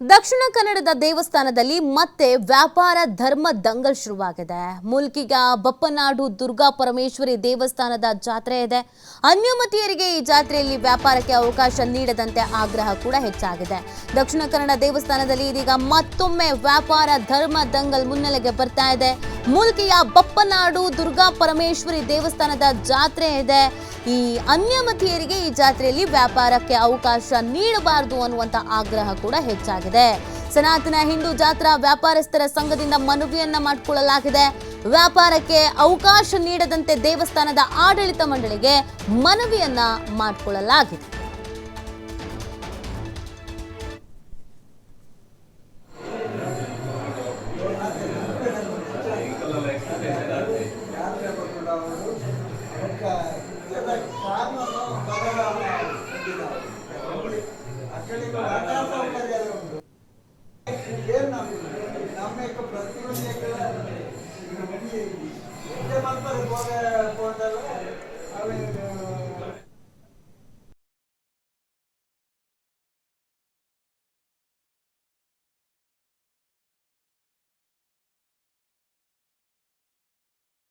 ದಕ್ಷಿಣ ಕನ್ನಡದ ದೇವಸ್ಥಾನದಲ್ಲಿ ಮತ್ತೆ ವ್ಯಾಪಾರ ಧರ್ಮ ದಂಗಲ್ ಶುರುವಾಗಿದೆ. ಮುಲ್ಕಿಗ, ಬಪ್ಪನಾಡು, ದುರ್ಗಾ ಪರಮೇಶ್ವರಿ ದೇವಸ್ಥಾನದ ಜಾತ್ರೆ ಇದೆ. ಅನ್ಯಮತಿಯರಿಗೆ ಈ ಜಾತ್ರೆಯಲ್ಲಿ ವ್ಯಾಪಾರಕ್ಕೆ ಅವಕಾಶ ನೀಡದಂತೆ ಆಗ್ರಹ ಕೂಡ ಹೆಚ್ಚಾಗಿದೆ. ದಕ್ಷಿಣ ಕನ್ನಡ ದೇವಸ್ಥಾನದಲ್ಲಿ ಇದೀಗ ಮತ್ತೊಮ್ಮೆ ವ್ಯಾಪಾರ ಧರ್ಮ ದಂಗಲ್ ಮುನ್ನೆಲೆಗೆ ಬರ್ತಾ ಇದೆ. ಮುಲ್ಕಿಯ ಬಪ್ಪನಾಡು, ದುರ್ಗಾ ಪರಮೇಶ್ವರಿ ದೇವಸ್ಥಾನದ ಜಾತ್ರೆ ಇದೆ. ಈ ಅನ್ಯಮತಿಯರಿಗೆ ಈ ಜಾತ್ರೆಯಲ್ಲಿ ವ್ಯಾಪಾರಕ್ಕೆ ಅವಕಾಶ ನೀಡಬಾರದು ಅನ್ನುವಂತ ಆಗ್ರಹ ಕೂಡ ಹೆಚ್ಚಾಗಿದೆ. ಸನಾತನ ಹಿಂದೂ ಜಾತ್ರಾ ವ್ಯಾಪಾರಸ್ಥರ ಸಂಘದಿಂದ ಮನವಿಯನ್ನ ಮಾಡಿಕೊಳ್ಳಲಾಗಿದೆ. ವ್ಯಾಪಾರಕ್ಕೆ ಅವಕಾಶ ನೀಡದಂತೆ ದೇವಸ್ಥಾನದ ಆಡಳಿತ ಮಂಡಳಿಗೆ ಮನವಿಯನ್ನ ಮಾಡಿಕೊಳ್ಳಲಾಗಿದೆ. యొక్క ప్రతిరోజు ఎక్కడ?